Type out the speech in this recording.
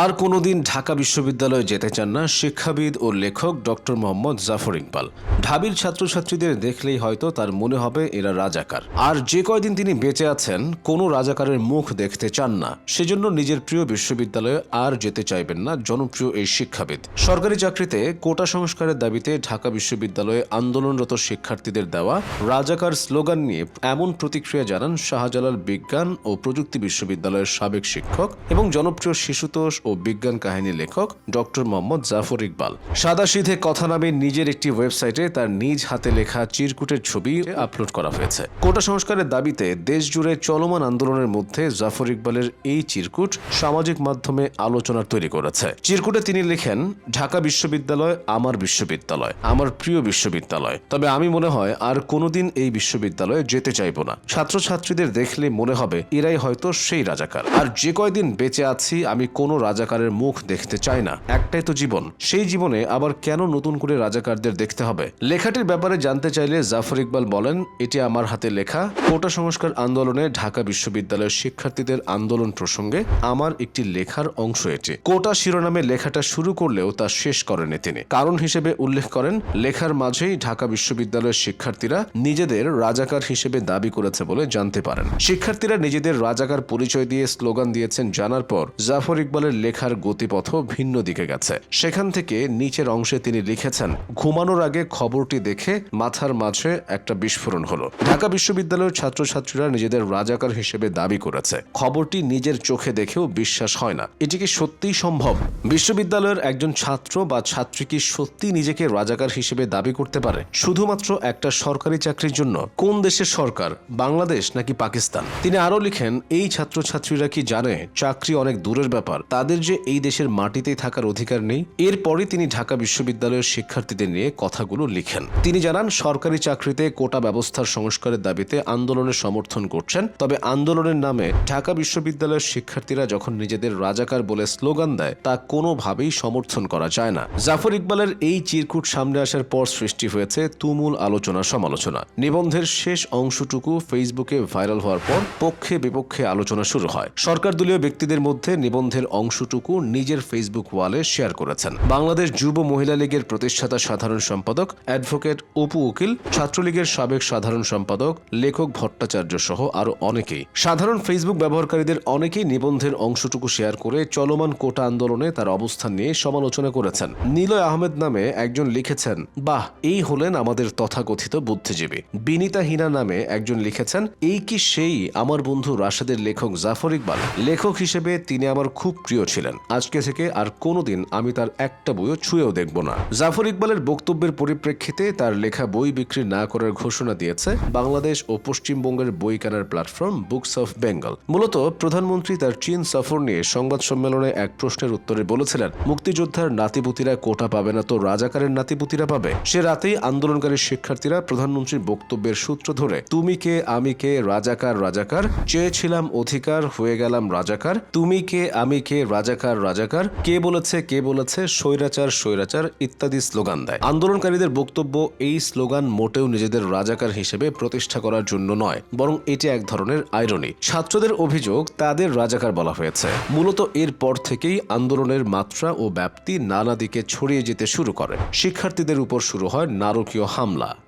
আর কোনোদিন ঢাকা বিশ্ববিদ্যালয়ে যেতে চান না শিক্ষাবিদ ও লেখক ডক্টর মোহাম্মদ জাফর ইকবাল। ঢাবির ছাত্রছাত্রীদের দেখলেই হয়তো তার মনে হবে এরা রাজাকার। আর যে কয়দিন তিনি বেঁচে আছেন, কোনো রাজাকারের মুখ দেখতে চান না। সেজন্য নিজের প্রিয় বিশ্ববিদ্যালয়ে আর যেতে চাইবেন না জনপ্রিয় এই শিক্ষাবিদ। সরকারি চাকরিতে কোটা সংস্কারের দাবিতে ঢাকা বিশ্ববিদ্যালয়ে আন্দোলনরত শিক্ষার্থীদের দেওয়া রাজাকার স্লোগান নিয়ে এমন প্রতিক্রিয়া জানান শাহজালাল বিজ্ঞান ও প্রযুক্তি বিশ্ববিদ্যালয়ের সাবেক শিক্ষক এবং জনপ্রিয় শিশুতোষ ও বিজ্ঞান কাহিনী লেখক ডক্টর মোহাম্মদ জাফর ইকবাল। সাদাসিধে কথা নামে নিজের একটি ওয়েবসাইটে তার নিজ হাতে লেখা চিরকুটের ছবি আপলোড করা হয়েছে। কোটা সংস্কারের দাবিতে দেশ জুড়ে চলমান আন্দোলনের মধ্যে জাফর ইকবালের এই চিরকুট সামাজিক মাধ্যমে আলোচনার তৈরি করেছে। চিরকুটে তিনি লেখেন, ঢাকা বিশ্ববিদ্যালয় আমার বিশ্ববিদ্যালয়, আমার প্রিয় বিশ্ববিদ্যালয়। তবে আমি মনে হয় আর কোনোদিন এই বিশ্ববিদ্যালয়ে যেতে চাইব না। ছাত্রছাত্রীদের দেখলে মনে হবে এরাই হয়তো সেই রাজাকার। আর যে কয়দিন বেঁচে আছি আমি কোনো রাজাকারের মুখ দেখতে চাই না। একটাই তো জীবন। সেই জীবনে আবার কেন নতুন করে রাজাকারদের দেখতে হবে? লেখাটির ব্যাপারে জানতে চাইলে জাফর ইকবাল বলেন, এটি আমার হাতে লেখা। কোটা সংস্কার আন্দোলনে ঢাকা বিশ্ববিদ্যালয়ের শিক্ষার্থীদের আন্দোলন প্রসঙ্গে আমার একটি লেখার অংশ এটি। কোটা শিরোনামে লেখাটা শুরু করলেও তা শেষ করেনি তিনি। কারণ হিসেবে উল্লেখ করেন, লেখার মাঝেই ঢাকা বিশ্ববিদ্যালয়ের শিক্ষার্থীরা নিজেদের রাজাকার হিসেবে দাবি করেছে বলে জানতে পারেন। শিক্ষার্থীরা নিজেদের রাজাকার পরিচয় দিয়ে স্লোগান দিয়েছেন জানার পর জাফর ইকবালের লেখার গতিপথ ভিন্ন দিকে গেছে। সেখান থেকে নিচের অংশে তিনি লিখেছেন, ঘুমানোর আগে খবরটি দেখে মাথার মাঝে একটা বিস্ফোরণ হলো। ঢাকা বিশ্ববিদ্যালয়ের ছাত্রছাত্রীরা নিজেদের রাজাকার হিসেবে দাবি করেছে। খবরটি নিজের চোখে দেখেও বিশ্বাস হয় না। এটি কি সত্যিই সম্ভব? বিশ্ববিদ্যালয়ের একজন ছাত্র বা ছাত্রী কি সত্যি নিজেকে রাজাকার হিসেবে দাবি করতে পারে? শুধুমাত্র একটা সরকারি চাকরির জন্য? কোন দেশের সরকার? বাংলাদেশ নাকি পাকিস্তান? তিনি আরও লিখেন, এই ছাত্রছাত্রীরা কি জানে? চাকরি অনেক দূরের ব্যাপার। তাদের যে এই দেশের মাটিতেই থাকার অধিকার নেই, এরপরই তিনি ঢাকা বিশ্ববিদ্যালয়ের শিক্ষার্থীদের নিয়ে কথাগুলো লিখেন। তিনি জানান, সরকারি চাকরিতে কোটা ব্যবস্থার সংস্কারের দাবিতে আন্দোলনের সমর্থন করছেন, তবে আন্দোলনের নামে ঢাকা বিশ্ববিদ্যালয়ের শিক্ষার্থীরা যখন নিজেদের রাজাকার বলে স্লোগান দেয়, তা কোনোভাবেই সমর্থন করা যায় না। জাফর ইকবালের এই চিরকুট সামনে আসার পর সৃষ্টি হয়েছে তুমুল আলোচনা সমালোচনা। নিবন্ধের শেষ অংশটুকু ফেসবুকে ভাইরাল হওয়ার পর পক্ষে বিপক্ষে আলোচনা শুরু হয়। সরকার দলীয় ব্যক্তিদের মধ্যে নিবন্ধের অংশটুকু নিজের ফেসবুক ওয়ালে শেয়ার করেছেন। বাংলাদেশ যুব মহিলা লীগের প্রতিষ্ঠাতা সাধারণ সম্পাদক অ্যাডভোকেট অপু উকিল, ছাত্রলীগের সাবেক সাধারণ সম্পাদক লেখক ভট্টাচার্য সহ আরও অনেকেই। সাধারণ ফেসবুক ব্যবহারকারীদের অনেকেই নিবন্ধের অংশটুকু শেয়ার করে চলমান কোটা আন্দোলনে তার অবস্থান নিয়ে সমালোচনা করেছেন। নিলয় আহমেদ নামে একজন লিখেছেন, বাহ, এই হলেন আমাদের তথাকথিত বুদ্ধিজীবী। বিনিতা হিনা নামে একজন লিখেছেন, এই কি সেই আমার বন্ধু রাশেদের লেখক জাফর ইকবাল। লেখক হিসেবে তিনি আমার খুব প্রিয় ছিলেন। আজকে থেকে আর কোনোদিন আমি তার একটা বইও ছুঁয়েও দেখব না। জাফর ইকবালের বক্তব্যের পরিপ্রেক্ষিতে তার লেখা বই বিক্রি না করার ঘোষণা দিয়েছে বাংলাদেশ ও পশ্চিমবঙ্গের বই কেনার প্ল্যাটফর্ম বুকস অফ বেঙ্গল। মূলত প্রধানমন্ত্রী তার চীন সফর নিয়ে সংবাদ সম্মেলনে এক প্রশ্নের উত্তরে বলেছিলেন, মুক্তিযোদ্ধার নাতিপুতিরা কোটা পাবে না তো রাজাকারের নাতিপুতিরা পাবে? সে রাতেই আন্দোলনকারী শিক্ষার্থীরা প্রধানমন্ত্রীর বক্তব্যের সূত্র ধরে, তুমি কে, আমি কে, রাজাকার রাজাকার, চেয়েছিলাম অধিকার, হয়ে গেলাম রাজাকার, তুমি কে, আমি কে রাজাকার রাজাকার, কে বলেছে কে বলেছে, স্বৈরাচার স্বৈরাচার ইত্যাদি স্লোগান দেয়। আন্দোলনকারীদের বক্তব্য এই স্লোগান মোটেও নিজেদের রাজাকার হিসেবে প্রতিষ্ঠা করার জন্য নয়, বরং এটি এক ধরনের আইরনি ছাত্রদের অভিযোগ, তাদের রাজাকার বলা হয়েছে। মূলত এরপর থেকেই আন্দোলনের মাত্রা ও ব্যাপ্তি নানা দিকে ছড়িয়ে যেতে শুরু করে। শিক্ষার্থীদের উপর শুরু হয় নারকীয় হামলা।